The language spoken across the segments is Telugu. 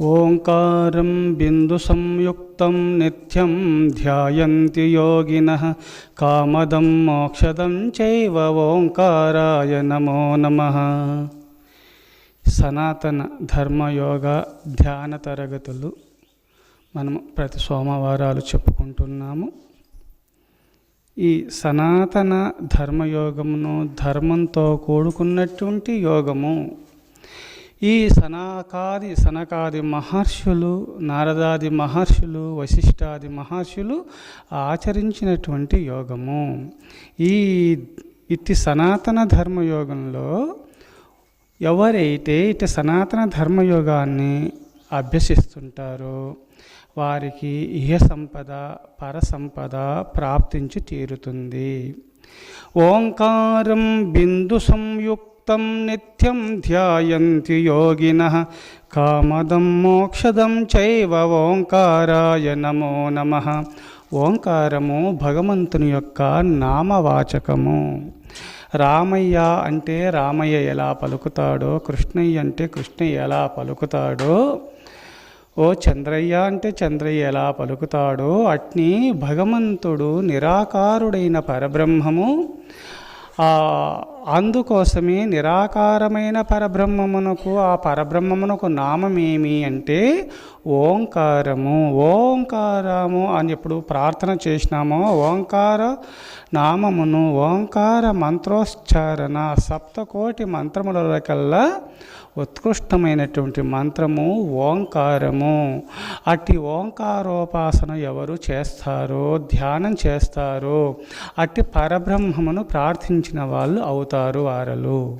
ఓంకారం బిందు సంయుక్తం నిత్యం ధ్యాయంతి యోగినః కామదం మోక్షదం చైవ ఓంకారాయ నమో నమః. సనాతన ధర్మయోగ ధ్యాన తరగతులు మనము ప్రతి సోమవారాలు చెప్పుకుంటున్నాము. ఈ సనాతన ధర్మయోగమును ధర్మంతో కూడుకున్నటువంటి యోగము ఈ సనాకాది సనకాది మహర్షులు నారదాది మహర్షులు వశిష్ఠాది మహర్షులు ఆచరించినటువంటి యోగము. ఈ ఇట్టి సనాతన ధర్మయోగంలో ఎవరైతే ఇటు సనాతన ధర్మయోగాన్ని అభ్యసిస్తుంటారో వారికి ఇహ సంపద పర సంపద ప్రాప్తించి తీరుతుంది. ఓంకారం బిందు సంయుక్త నిత్యం ధ్యాయంతి యోగిన. కామదం మోక్షదం చైవ ఓంకారాయ నమో నమ. ఓంకారము భగవంతుని యొక్క నామవాచకము. రామయ్య అంటే రామయ్య ఎలా పలుకుతాడో కృష్ణయ్య అంటే కృష్ణయ్య ఎలా పలుకుతాడో ఓ చంద్రయ్య అంటే చంద్రయ్య ఎలా పలుకుతాడో అట్ని భగవంతుడు నిరాకారుడైన పరబ్రహ్మము అందుకోసమే నిరాకారమైన పరబ్రహ్మమునకు ఆ పరబ్రహ్మమునకు నామమేమి అంటే ఓంకారము. ఓంకారము అని ఎప్పుడు ప్రార్థన చేసినామో ఓంకార నామమును ఓంకార మంత్రోచ్చారణ సప్తకోటి మంత్రముల కల్లా ఉత్కృష్టమైనటువంటి మంత్రము ఓంకారము. అట్టి ఓంకారోపాసన ఎవరు చేస్తారో ధ్యానం చేస్తారో అట్టి పరబ్రహ్మమును ప్రార్థించిన వాళ్ళు అవుతారు వారలు.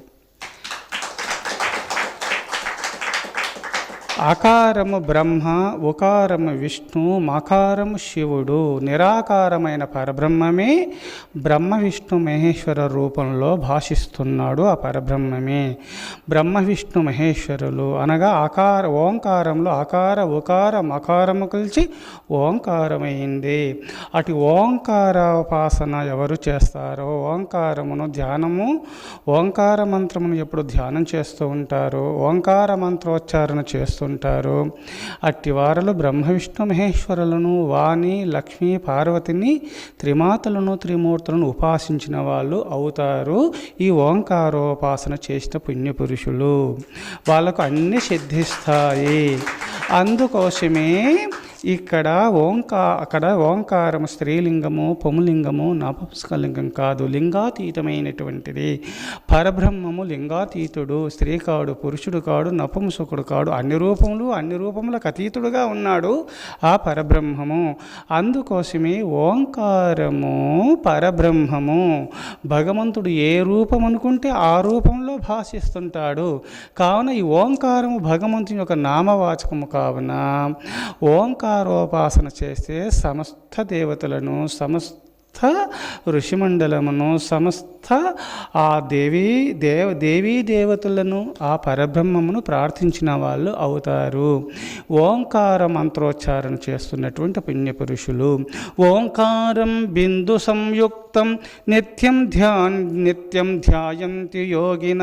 అకారము బ్రహ్మ ఉకారము విష్ణు మకారము శివుడు. నిరాకారమైన పరబ్రహ్మమే బ్రహ్మ విష్ణు మహేశ్వర రూపంలో భాషిస్తున్నాడు ఆ పరబ్రహ్మమే. బ్రహ్మ విష్ణు మహేశ్వరులు అనగా ఆకార ఓంకారంలో ఆకార ఉకార మకారము కలిసి ఓంకారమైంది. అటు ఓంకారోపాసన ఎవరు చేస్తారో ఓంకారమును ధ్యానము ఓంకార మంత్రమును ఎప్పుడు ధ్యానం చేస్తూ ఉంటారు ఓంకార మంత్రోచ్చారణ చేస్తుంటారు. అట్టి వారలు బ్రహ్మ విష్ణు మహేశ్వరులను వాణి లక్ష్మి పార్వతిని త్రిమాతలను త్రిమూర్తులను ఉపాసించిన వాళ్ళు అవుతారు. ఈ ఓంకారోపాసన చేసిన పుణ్యపురు పురుషులు వాళ్ళకు అన్ని సిద్ధిస్తాయి. అందుకోసమే ఇక్కడ ఓంకా అక్కడ ఓంకారము స్త్రీలింగము పొములింగము నపుంసకలింగం కాదు లింగాతీతమైనటువంటిది. పరబ్రహ్మము లింగాతీతుడు స్త్రీ కాడు పురుషుడు కాడు నపుంసకుడు కాడు అన్ని రూపములు అన్ని రూపములకు అతీతుడుగా ఉన్నాడు ఆ పరబ్రహ్మము. అందుకోసమే ఓంకారము పరబ్రహ్మము. భగవంతుడు ఏ రూపం అనుకుంటే ఆ రూపం భాషిస్తుంటాడు. కావున ఈ ఓంకారము భగవంతుని యొక్క నామవాచకము కావున ఓంకారోపాసన చేస్తే సమస్త దేవతలను సమస్త ఋషిమండలమును సమస్త ఆ దేవీ దేవ దేవీ దేవతలను ఆ పరబ్రహ్మమును ప్రార్థించిన వాళ్ళు అవుతారు. ఓంకార మంత్రోచ్చారణ చేస్తున్నటువంటి పుణ్యపురుషులు. ఓంకారం బిందు సంయుక్తం నిత్యం ధ్యాన్ నిత్యం ధ్యాయంతి యోగిన.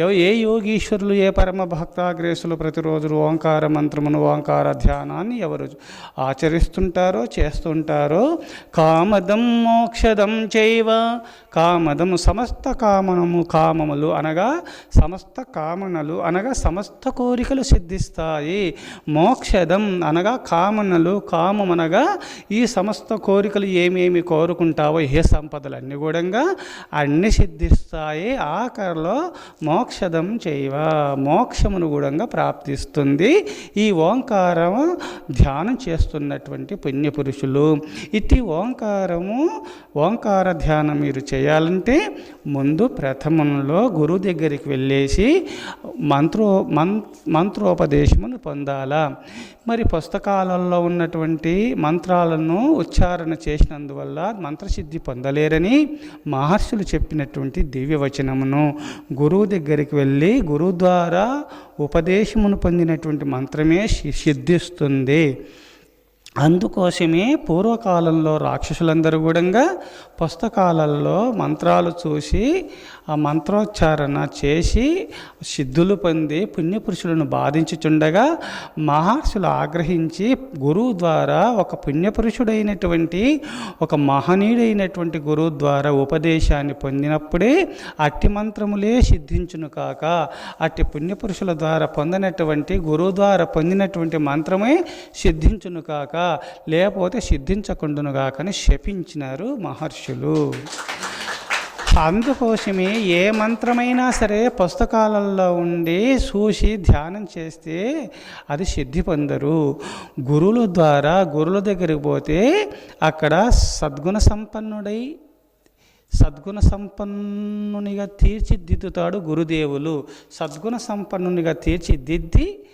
ఏ యోగీశ్వరులు ఏ పరమ భక్తాగ్రేసులు ప్రతిరోజు ఓంకార మంత్రమును ఓంకార ధ్యానాన్ని ఎవరు ఆచరిస్తుంటారో చేస్తుంటారో కామ కామదం మోక్షదం చైవ. కామదము సమస్త కామనము కామములు అనగా సమస్త కామనలు అనగా సమస్త కోరికలు సిద్ధిస్తాయి. మోక్షదం అనగా కామనలు కామమనగా ఈ సమస్త కోరికలు ఏమేమి కోరుకుంటావో ఏ సంపదలు కూడా అన్ని సిద్ధిస్తాయి. ఆఖరిలో మోక్షదం చేయవ మోక్షమును కూడా ప్రాప్తిస్తుంది. ఈ ఓంకారం ధ్యానం చేస్తున్నటువంటి పుణ్యపురుషులు. ఇట్టి ఓంకారము ఓంకార ధ్యానం మీరు చేయాలంటే ముందు ప్రథమంలో గురువు దగ్గరికి వెళ్ళేసి మంత్రో మం మంత్రోపదేశమును పొందాలా. మరి పుస్తకాలలో ఉన్నటువంటి మంత్రాలను ఉచ్చారణ చేసినందువల్ల మంత్రసిద్ధి పొందలేరని మహర్షులు చెప్పినటువంటి దివ్యవచనమును. గురువు దగ్గరికి వెళ్ళి గురువు ద్వారా ఉపదేశమును పొందినటువంటి మంత్రమే సిద్ధిస్తుంది. అందుకోసమే పూర్వకాలంలో రాక్షసులందరూ కూడా పుస్తకాలలో మంత్రాలు చూసి ఆ మంత్రోచ్చారణ చేసి సిద్ధులు పొంది పుణ్యపురుషులను బాధించుచుండగా మహర్షులు ఆగ్రహించి గురువు ద్వారా ఒక పుణ్యపురుషుడైనటువంటి ఒక మహనీయుడైనటువంటి గురువు ద్వారా ఉపదేశాన్ని పొందినప్పుడే అట్టి మంత్రములే సిద్ధించును కాక అట్టి పుణ్యపురుషుల ద్వారా పొందినటువంటి గురువు ద్వారా పొందినటువంటి మంత్రమే సిద్ధించును కాక లేకపోతే సిద్ధించకుండును కాకని శపించినారు మహర్షులు. అందుకోసమే ఏ మంత్రమైనా సరే పుస్తకాలలో ఉండి చూసి ధ్యానం చేస్తే అది సిద్ధి పొందరు. గురువుల ద్వారా గురువుల దగ్గరికి పోతే అక్కడ సద్గుణ సంపన్నుడై సద్గుణ సంపన్నునిగా తీర్చిదిద్దుతాడు గురుదేవులు. సద్గుణ సంపన్నునిగా తీర్చిదిద్ది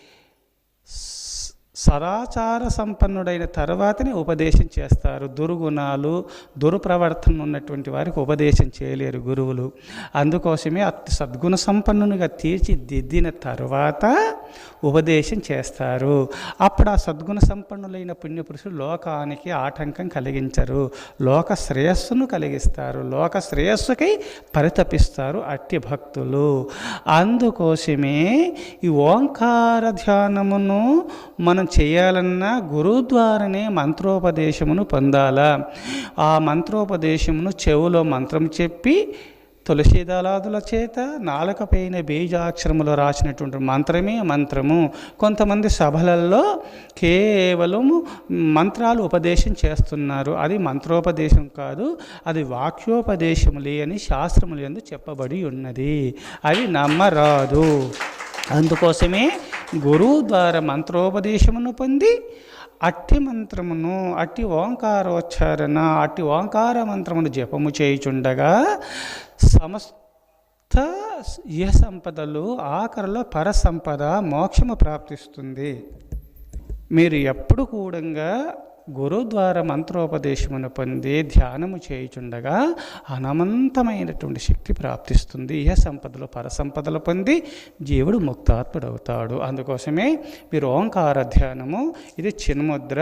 సదాచార సంపన్నుడైన తర్వాతనే ఉపదేశం చేస్తారు. దుర్గుణాలు దుర్ప్రవర్తన ఉన్నటువంటి వారికి ఉపదేశం చేయలేరు గురువులు. అందుకోసమే అతి సద్గుణ సంపన్నునిగా తీర్చిదిద్దిన తర్వాత ఉపదేశం చేస్తారు. అప్పుడు ఆ సద్గుణ సంపన్నులైన పుణ్యపురుషులు లోకానికి ఆటంకం కలిగించరు. లోక శ్రేయస్సును కలిగిస్తారు. లోక శ్రేయస్సుకై పరితపిస్తారు అట్టి భక్తులు. అందుకోసమే ఈ ఓంకార ధ్యానమును మనం చేయాలన్నా గురువు ద్వారానే మంత్రోపదేశమును పొందాలా? ఆ మంత్రోపదేశమును చెవులో మంత్రం చెప్పి తులసి దళాదుల చేత నాలుకపైన బీజాక్షరములో రాసినటువంటి మంత్రమే మంత్రము. కొంతమంది సభలలో కేవలము మంత్రాలు ఉపదేశం చేస్తున్నారు. అది మంత్రోపదేశం కాదు అది వాక్యోపదేశములే అని శాస్త్రములు చెప్పబడి ఉన్నది. అది నమ్మరాదు. అందుకోసమే గురువు ద్వారా మంత్రోపదేశమును పొంది అట్టి మంత్రమును అట్టి ఓంకారోచ్చారణ అట్టి ఓంకార మంత్రమును జపము చేయుచుండగా సమస్త ఇహ సంపదలు ఆఖరిలో పరసంపద మోక్షము ప్రాప్తిస్తుంది. మీరు ఎప్పుడు కూడా గురువు ద్వారా మంత్రోపదేశమును పొంది ధ్యానము చేయుచుండగా అనంతమైనటువంటి శక్తి ప్రాప్తిస్తుంది. ఇహ సంపదలు పరసంపదలు పొంది జీవుడు ముక్తాత్ముడవుతాడు. అందుకోసమే మీరు ఓంకార ధ్యానము ఇది చిన్ముద్ర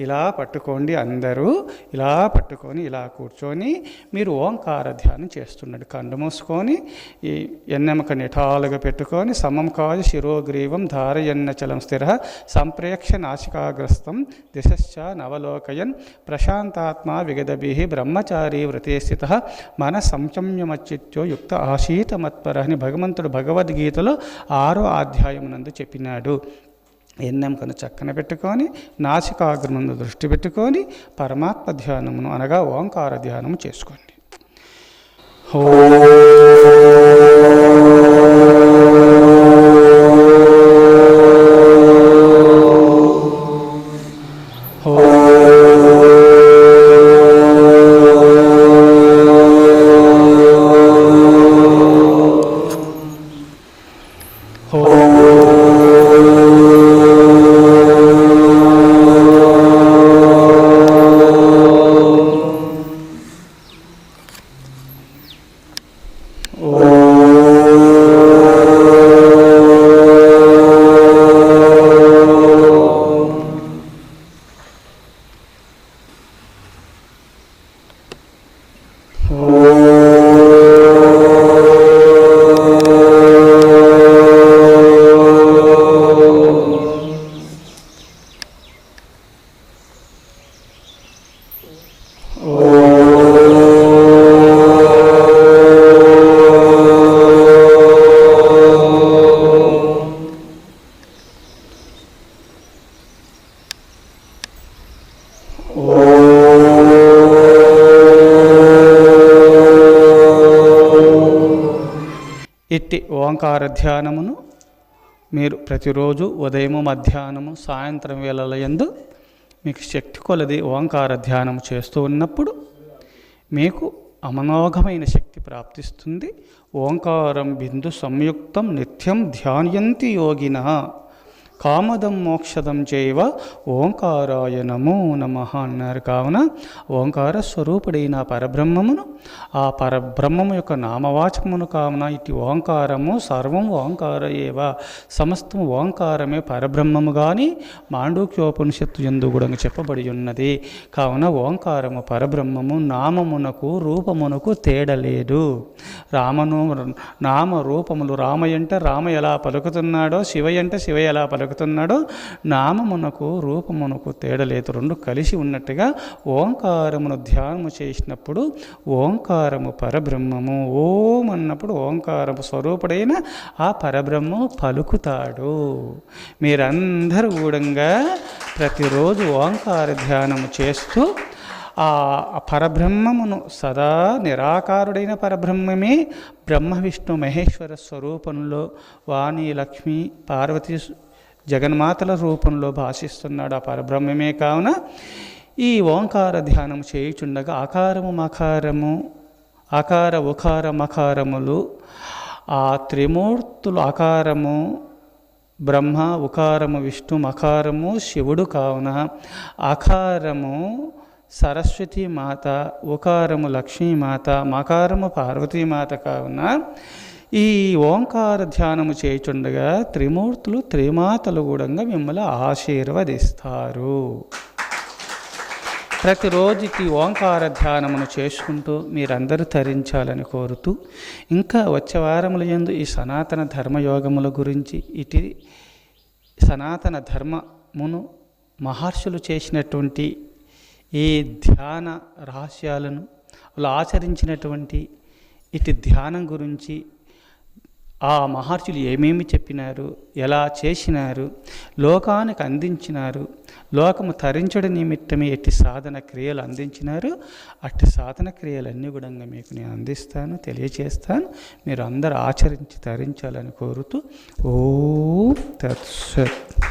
ఇలా పట్టుకోండి అందరూ ఇలా పట్టుకొని ఇలా కూర్చొని మీరు ఓంకార ధ్యానం చేస్తున్నాడు కండు మూసుకొని ఈ ఎన్నెమక నిఠాలుగా పెట్టుకొని సమం కాజు శిరోగ్రీవం ధారయన్నచలం స్థిర సంప్రేక్ష నాసికాగ్రస్తం దిశశ్చ అవలోకయన్ ప్రశాంతాత్మా విగదభి బ్రహ్మచారి వ్రతే స్థిత మన సంచమ్యమచ్చిత్యో యుక్త ఆశీత మత్పర అని భగవంతుడు భగవద్గీతలో ఆరో అధ్యాయమునందు చెప్పినాడు. ఎన్నెంకను చక్కన పెట్టుకొని నాసికాగ్రమును దృష్టి పెట్టుకొని పరమాత్మ ధ్యానమును అనగా ఓంకార ధ్యానము చేసుకోండి. ఓ ఇట్టి ఓంకార ధ్యానమును మీరు ప్రతిరోజు ఉదయము మధ్యాహ్నము సాయంత్రం వేళల యందు మీకు శక్తి కొలది ఓంకార ధ్యానం చేస్తూ ఉన్నప్పుడు మీకు అమనోఘమైన శక్తి ప్రాప్తిస్తుంది. ఓంకారం బిందు సంయుక్తం నిత్యం ధ్యాయంతి యోగిన. కామదం మోక్షదం చేయవ ఓంకారాయ నమో నమ అన్నారు. కావున ఓంకార స్వరూపుడైన పరబ్రహ్మమును ఆ పరబ్రహ్మము యొక్క నామవాచకమును కావున ఇటు ఓంకారము సర్వం ఓంకార ఏవ సమస్తం ఓంకారమే పరబ్రహ్మము కానీ మాండూక్యోపనిషత్తు ఎందు కూడా చెప్పబడి ఉన్నది. కావున ఓంకారము పరబ్రహ్మము నామమునకు రూపమునకు తేడలేదు. రామను నామ రూపములు రామ అంటే రామ ఎలా పలుకుతున్నాడో శివ అంటే శివ ఎలా పలుకు పలుకుతున్నాడో నామమునకు రూపమునకు తేడలేదు రెండు కలిసి ఉన్నట్టుగా ఓంకారమును ధ్యానము చేసినప్పుడు ఓంకారము పరబ్రహ్మము. ఓం అన్నప్పుడు ఓంకారము స్వరూపుడైన ఆ పరబ్రహ్మము పలుకుతాడు. మీరందరూ కూడా ప్రతిరోజు ఓంకార ధ్యానము చేస్తూ ఆ పరబ్రహ్మమును సదా నిరాకారుడైన పరబ్రహ్మమే బ్రహ్మ విష్ణు మహేశ్వర స్వరూపంలో వాణి లక్ష్మి పార్వతీ జగన్మాతల రూపంలో భాషిస్తున్నాడు ఆ పరబ్రహ్మమే కావున ఈ ఓంకార ధ్యానం చేయుచుండగా ఆకారము మకారము ఆకార ఉకార మకారములు ఆ త్రిమూర్తులు ఆకారము బ్రహ్మ ఉకారము విష్ణు మకారము శివుడు కావున ఆకారము సరస్వతి మాత ఉకారము లక్ష్మీమాత మకారము పార్వతీమాత కావున ఈ ఓంకార ధ్యానము చేయుచుండగా త్రిమూర్తులు త్రిమాతలు కూడా మిమ్మల్ని ఆశీర్వదిస్తారు. ప్రతిరోజు ఈ ఓంకార ధ్యానమును చేసుకుంటూ మీరందరూ తరించాలని కోరుతూ ఇంకా వచ్చే వారముల యందు ఈ సనాతన ధర్మయోగముల గురించి ఇటు సనాతన ధర్మమును మహర్షులు చేసినటువంటి ఈ ధ్యాన రహస్యాలను వాళ్ళు ఆచరించినటువంటి ఇటు ధ్యానం గురించి ఆ మహర్షులు ఏమేమి చెప్పినారు? ఎలా చేసినారు? లోకానికి అందించినారు. లోకము తరించడం నిమిత్తమే ఎట్టి సాధన క్రియలు అందించినారు. అట్టి సాధన క్రియలన్నీ కూడా మీకు నేను అందిస్తాను తెలియచేస్తాను. మీరు అందరూ ఆచరించి తరించాలని కోరుతూ ఓ తత్సత్.